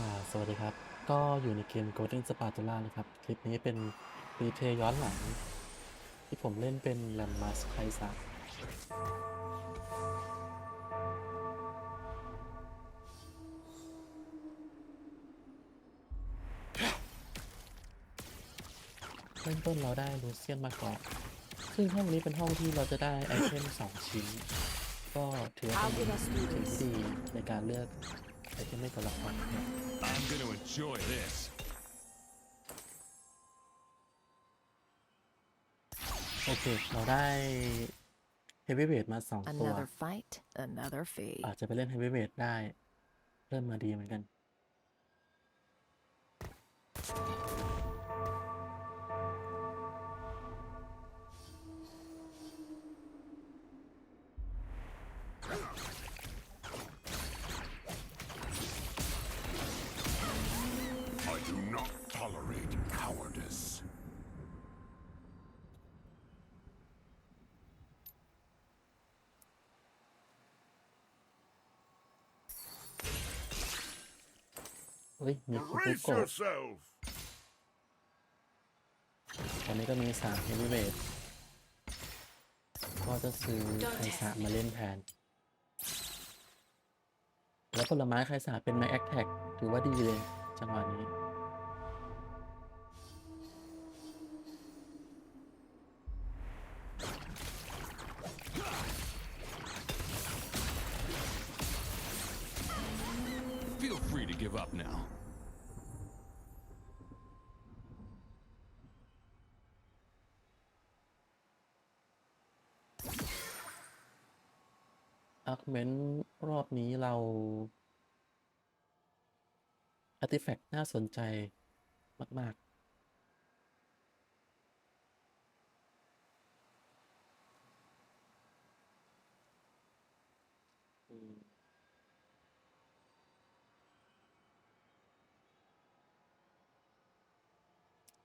อ่าสวัสดีครับ ก็อยู่ในเกม Golden Spatula นะครับ คลิปนี้เป็นรีเพลย์ย้อนหลัง ที่ผมเล่นเป็นแลมมัสไคซะเริ่มต้นเราได้ลูเซียนมาก่อน ซึ่งห้องนี้เป็นห้องที่เราจะได้ไอเทมสองชิ้น ก็ถือว่า How เป็น did us do สิ่ง this? ที่ดีในการเลือก ไอเทมให้ตัวละครนะครับ I'm gonna enjoy this. โอเค เราได้เฮฟวีเวทมาสองตัว Another fight, another fate. อาจจะไปเล่นเฮฟวีเวทได้ เริ่มมาดีเหมือนกัน เฮ้ย มีคุกุ Brace โกะ yourself! ตอนนี้ก็มีสามเฮฟวีเวทก็จะซื้อไคสะมาเล่นแทน แล้วผลไม้ไคสะเป็นแม็กแอคแท็กถือว่าดีเลย จังหวะนี้ อาร์คเมนรอบนี้เราอาร์ติแฟกต์น่าสนใจมาก ๆ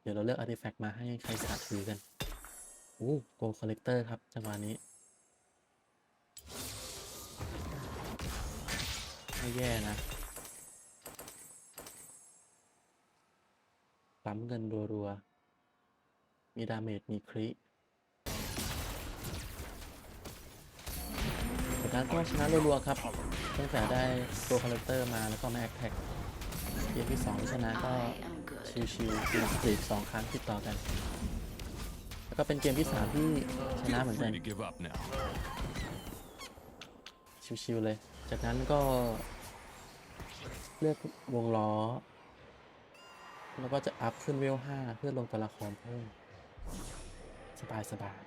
เดี๋ยวเราเลือกอาร์ติแฟกต์มาให้ใครสาถือกัน โอ้โกลคอลเลกเตอร์ครับ จังหวะนี้ ไม่แย่นะปั๊มเงินรัวๆ มีดาเมจ มีคริแต่การก็ชนะรัวๆครับ ตั้งแต่ได้ตัวคาแรคเตอร์มาแล้วก็มาแอคแท็กเกมที่สองที่ชนะก็ชิวๆกินสตรีทสองครั้งติดต่อกัน แล้วก็เป็นเกมที่สามที่ชนะเหมือนกันชิวๆเลย จากนั้นก็ เลือกวงล้อ แล้วก็จะอัพขึ้นเวลห้าเพื่อลงตัวละครเพิ่ม สบายสบาย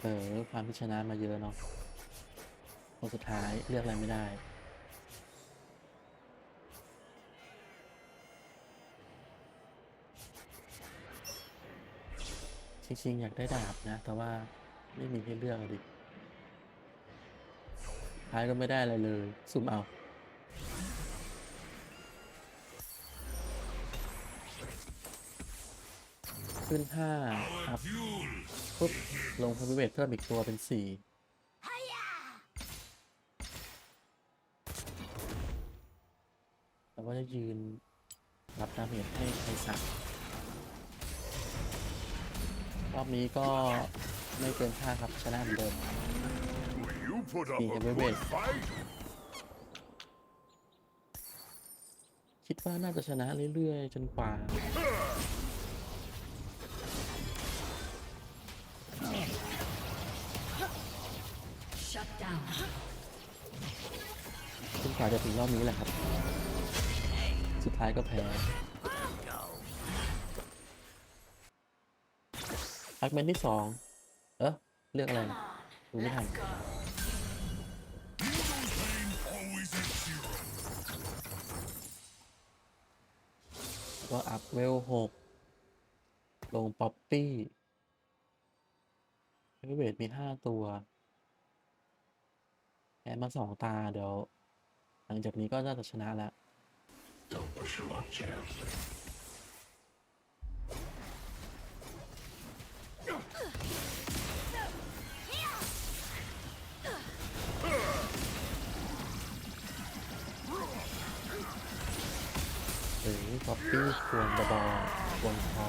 เออความที่ชนะมาเยอะเนาะคนสุดท้ายเลือกอะไรไม่ได้จริงๆอยากได้ดาบนะ แต่ว่าไม่มีให้เลือกดิ ท้ายก็ไม่ได้อะไรเลยสุ่มเอาขึ้นห้าอัพปุ๊บ ลงพวิเวทเพิ่มอีกตัวเป็นสี่แล้วก็จะยืนรับดาเมจให้ใครสักรอบนี้ก็ไม่เกินค่าครับ ชนะเหมือนเดิม put up Yeah, a wait, good wait. fight? คิดว่าน่าจะชนะเรื่อยๆ จนกว่า Shut down. จนกว่าจะถึงรอบนี้แหละครับ สุดท้ายก็แพ้อาร์กเมนที่สองเออเลือกอะไรนะดูไม่ทัน Always ก็อัพเวลหกลงป๊อปปี้เวเวทมีห้าตัวแอนมาสองตาเดี๋ยว หลังจากนี้ก็น่าจะชนะแล้ว Don't push your luck, champ. รือก๊อปปี้ควรบบอกวงทอ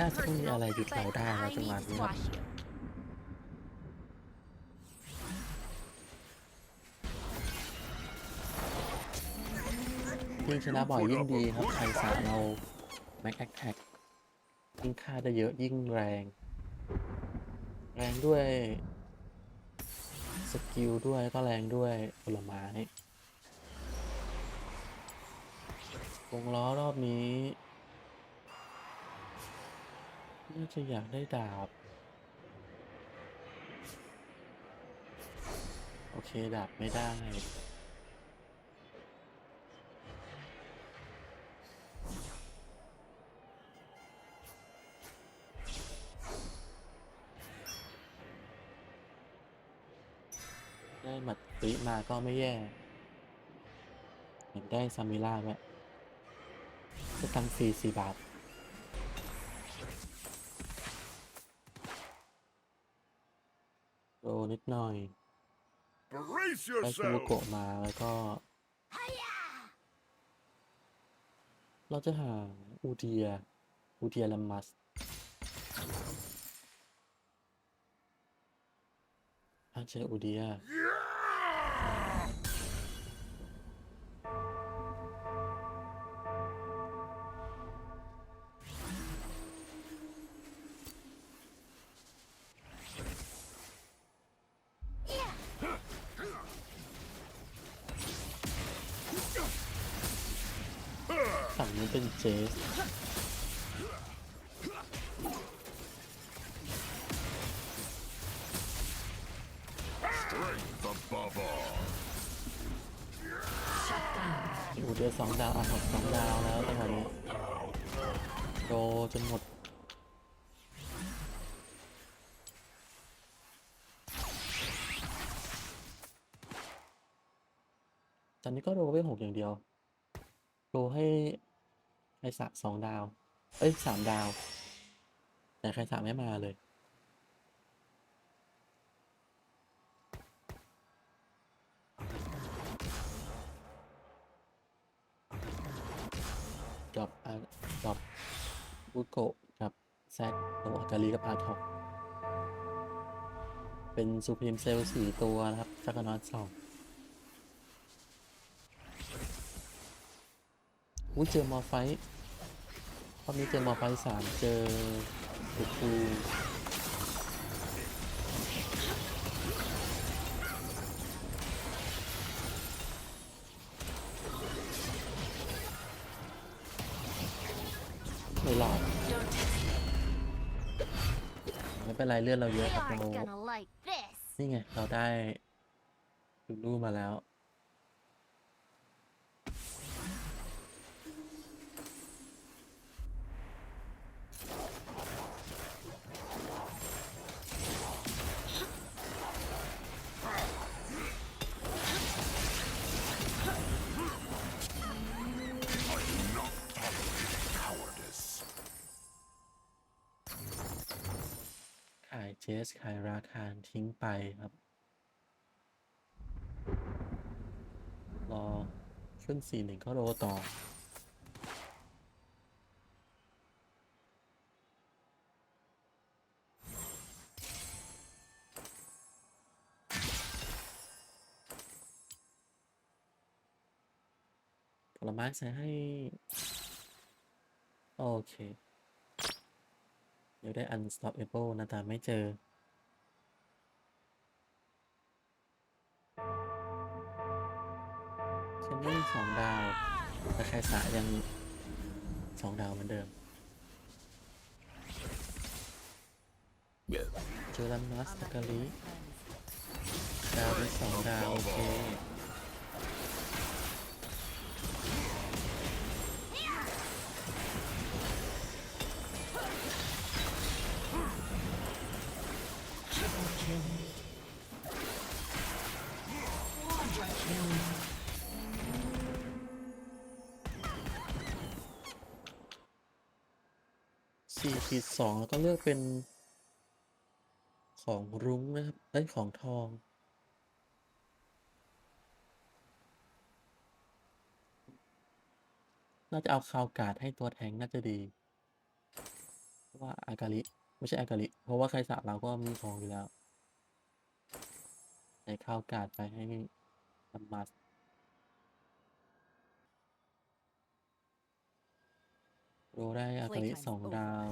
น่าจะต้องมีอะไรหยุดเราได้แล้วจังหวะนี้ครับยิ่งชนะบ่อยยิ่งดีครับใครสาเราแม็กแอคแท็กยิ่งฆ่าได้เยอะยิ่งแรง แรงด้วย สกิลด้วยก็แรงด้วยผลไม้วงล้อรอบนี้ น่าจะอยากได้ดาบ โอเค ดาบไม่ได้ได้ หมัดติมาก็ไม่แย่ เห็นได้ซามิล่าไหมก็ตังค์ฟรีสี่บาท โดนิดหน่อย Brace ได้คูโม yourself! โกะมาแล้วก็ เราจะหาอูเดีย อูเดียลัมมัสอาเจออูเดียฝั่ เป็นเจส Strength above all. Shut down. อูเดียสองดาวอะสองดาวแล้วจังหวะนี้โดจนหมดตอนนี้ก็โรไปหกอย่างเดียวโรให้ ใครสะสองดาว เอ้ยสามดาว แต่ใครสะไม่มาเลยกับอากับบุโกะกับแซกตัวกาลีกับอาร์ทอกเป็นซูพรีมเซลสี่ตัวนะครับจักรนอตสอง อุ้ยเจอมอไฟท์รอบนี้เจอมอไฟท์สามเจอบุกูไม่รอดไม่เป็นไรเลือดเราเยอะครับ aren't เรานี่ไง เราได้ลูลูมาแล้ว เจสขายราคารทิ้งไปครับ รอขึ้นสี่หนึ่งก็โรต่อผลไม้ใส่ให้ โอเค เดี๋ยวได้ unstoppable นะแต่ไม่เจอ เชนนี่สองดาวแต่ใครสายังสองดาวเหมือนเดิม เจอรันมัสตะกะลิดาวเป็นสองดาว โอเค ขีสองแล้วก็เลือกเป็น ของรุ้งนะครับเอ้ยของทองน่าจะเอาคาวการ์ดให้ตัวแทงน่าจะดี เพราะว่าอากาลิไม่ใช่อากาลิเพราะว่าใครสะเราก็มีทองอยู่แล้วใส่คาวการ์ดไปให้ทำมาส โรได้อากาลิ Playtime สอง over ดาว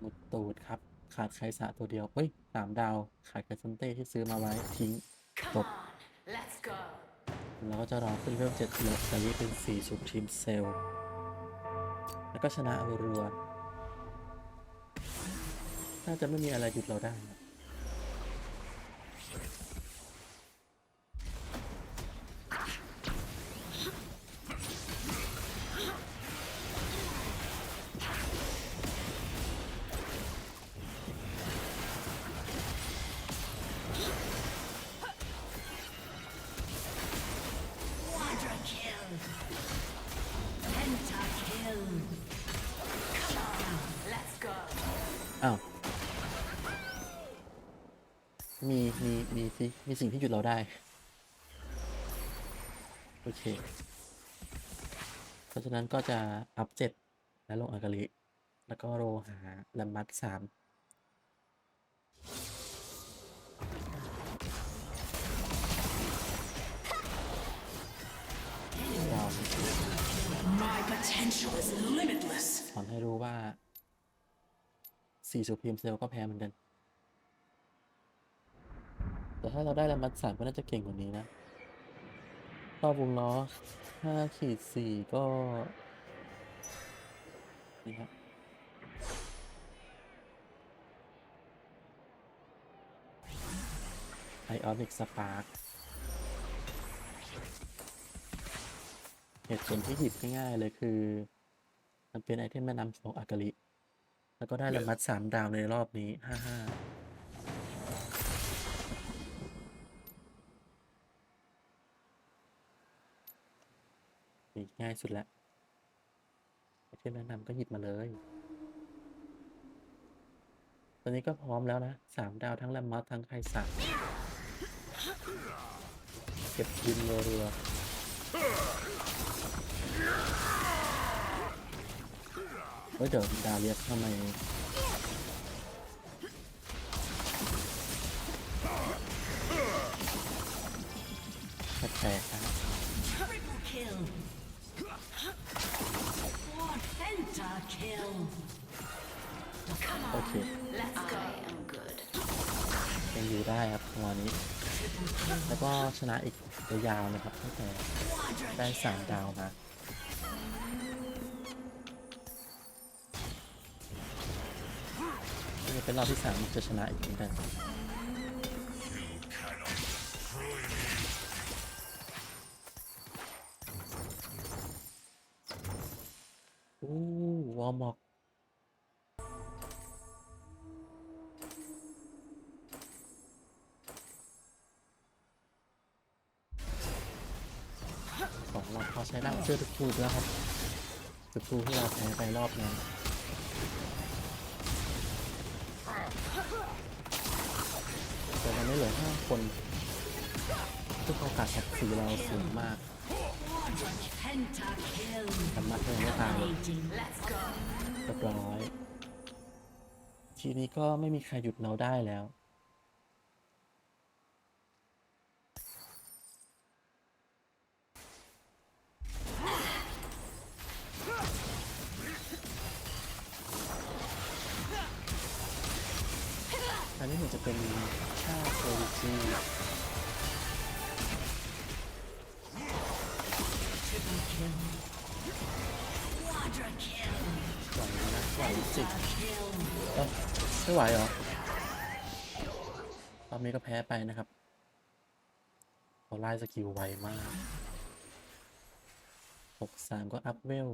หมดตูดครับ ขาดไคสะตัวเดียว เฮ้ยสามดาว ขาดไคซันเต้ที่ซื้อมาไว้ทิ้ง Come Stop. on, let's go. แล้วก็จะรอขึ้นเริ่มเจ็ดเลสลีเป็นสี่สุดทีมเซลล์แล้วก็ชนะรัวๆน่าจะไม่มีอะไรหยุดเราได้ สิมีสิ่งที่หยุดเราได้ โอเค เพราะฉะนั้นก็จะอัพเจ็ดแล้วลงอากาลิแล้วก็โรหาแลมมัดสามเรา My potential is limitless. สอนให้รู้ว่าสี่สุพีมเซลก็แพ้เหมือนกัน แต่ถ้าเราได้แลมมัดสามก็น่าจะเก่งกว่านี้นะรอบวงล้อห้าขีดสี่ก็ นี่ครับไอออนิกสปาร์คเหตุผลที่หยิบง่ายๆเลยคือ มันเป็นไอเทมแนะนำของอากาลิ แล้วก็ได้ละมัดสามดาวในรอบนี้ห้าห้า ง่ายสุดล้วไอเทมแนะนำก็หยิบมาเลย ตอนนี้ก็พร้อมแล้วนะสามดาวทั้งละมัดทั้งไคสักเก็บยินรัวๆเฮ้ยเดี๋ยวดาวเรียกทำไมแปลกๆนะ โอ on, เค let's go. I am good. ยังอยู่ได้ครับจังหวะนี้ แล้วก็ชนะอีกยาวๆนะครับตั้งแต่ Quadra ได้ kill. สามดาวมานี่เป็นรอบที่สามจะชนะอีกเหมือนกัน อมอกสองรอบพอใช้ได้เจอทุกทูแล้วครับทุกทูที่เราแพ้ไปรอบนั้นแต่มันไม่เหลือห้าคนซึ่งโอกาสศักดิ์ศรีเราสูงมาก Quadra penta kill. สามาเพิ่มได้ตาม Dominating. Let's go. เรียบร้อย ทีนี้ก็ไม่มีใครหยุดเราได้แล้ว อันนี้เหมือนจะเป็นชาโซลิจี สิ Kill. เอ้าไม่ไหวเหรอรอบนี้ก็แพ้ไปนะครับเขาไล่สกิลไวมากหกสามก็อัพเวล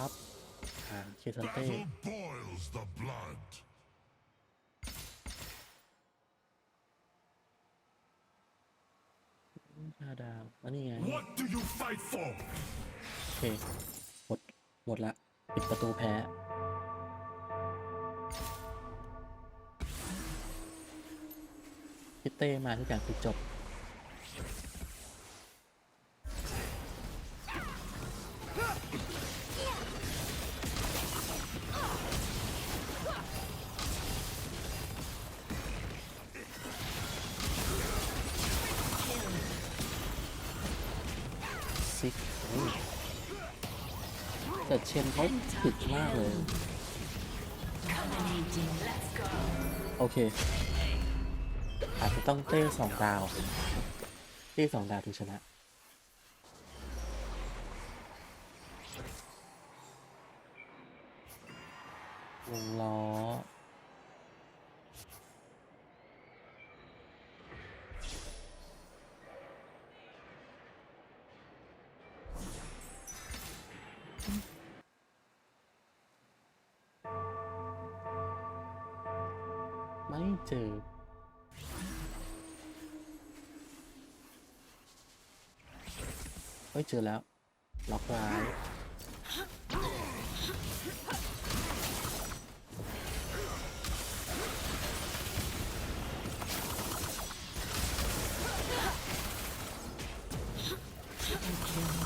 อัพหาเคซันเต้ Battle boils the blood. ห้าดาวอันนี้ไง What do you fight for? โอเคหมด หมดละ ปิดประตูแพ้ พิเต้มาทุกอย่างคือจบ เชนเขาผิดมากเลย โอเค อาจจะต้องเต้สองดาวเต้สองดาวถึงชนะวงล้อ เจอ เฮ้ย เจอแล้ว ล็อกไว้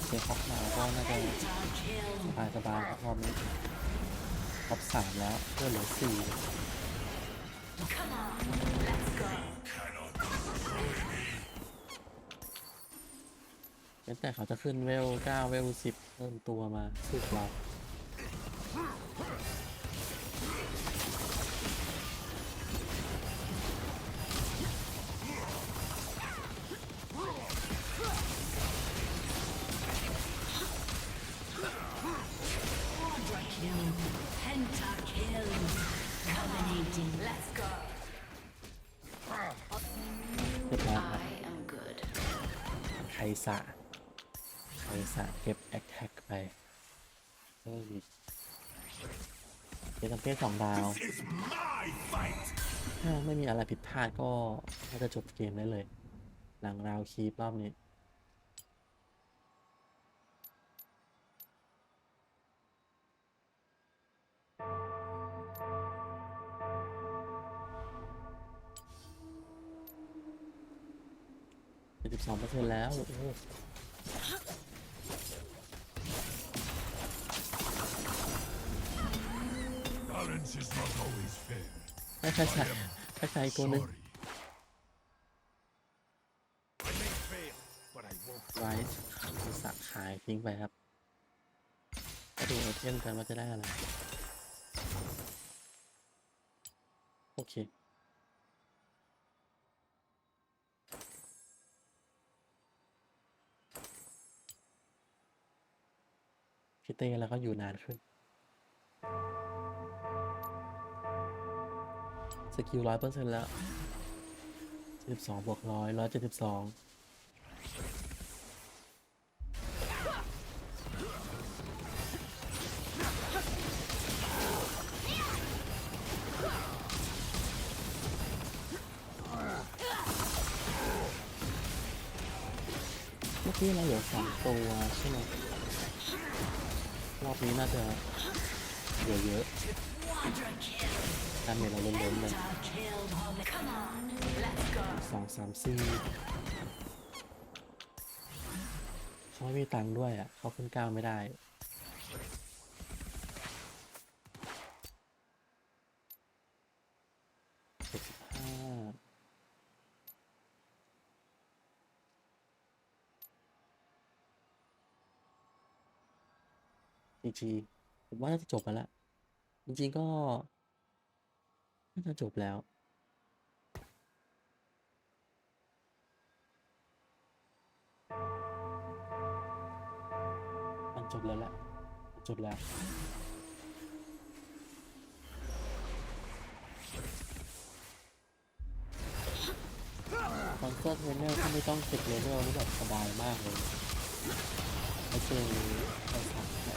เซฟฮอกมาก็น่าจะสบายสบายครับรอบนี้ท็อปสามแล้วเพื่อเหลือสี่ แต่เขาจะขึ้นเวลเก้าเวลสิบเพิ่มตัวมาสู้เรา Quadra kill. Penta kill. Dominating. Let's go. เรียบร้อยครับ am good. ไคสะไคสะเก็บแอคแท็กไปเฮ้ยเจตัมเป้สองดาว It's my fight. ถ้าไม่มีอะไรผิดพลาดก็น่าจะจบเกมได้เลย หลังราวคีปรอบนี้ สิบสองเปอร์เซ็นต์แล้วโอ้โห Balance is not always fair. ให้ใครใส่ให้ใส่อีกตัวหนึ่ง Sorry. I may fail, but I won't ไว้สักขายทิ้งไปครับมาดูไอเทมกันว่าจะได้อะไร โอเค พี่เต้แล้วก็อยู่นานขึ้น สกิลร้อยเปอร์เซ็นต์แล้วเจ็ดสิบสองบวกร้อยร้อยเจ็ดสิบสอง นี้น่าจะเหลือเยอะการเมจเราล้นๆเลยสองสามสี่เขาไม่มีตังค์ด้วยอะ เขาขึ้นก้าวไม่ได้ เจ็ดสิบห้า จีผมว่าน่าจะจบแล้วจริงๆก็น่าจะจบแล้ว มันจบแล้วแหละจบแล้วคอนเสิร์ตเทรนเนอร์ที่ไม่ต้องติดเลเวลนี่แบบสบายมากเลยไม่เจอไอ้สัต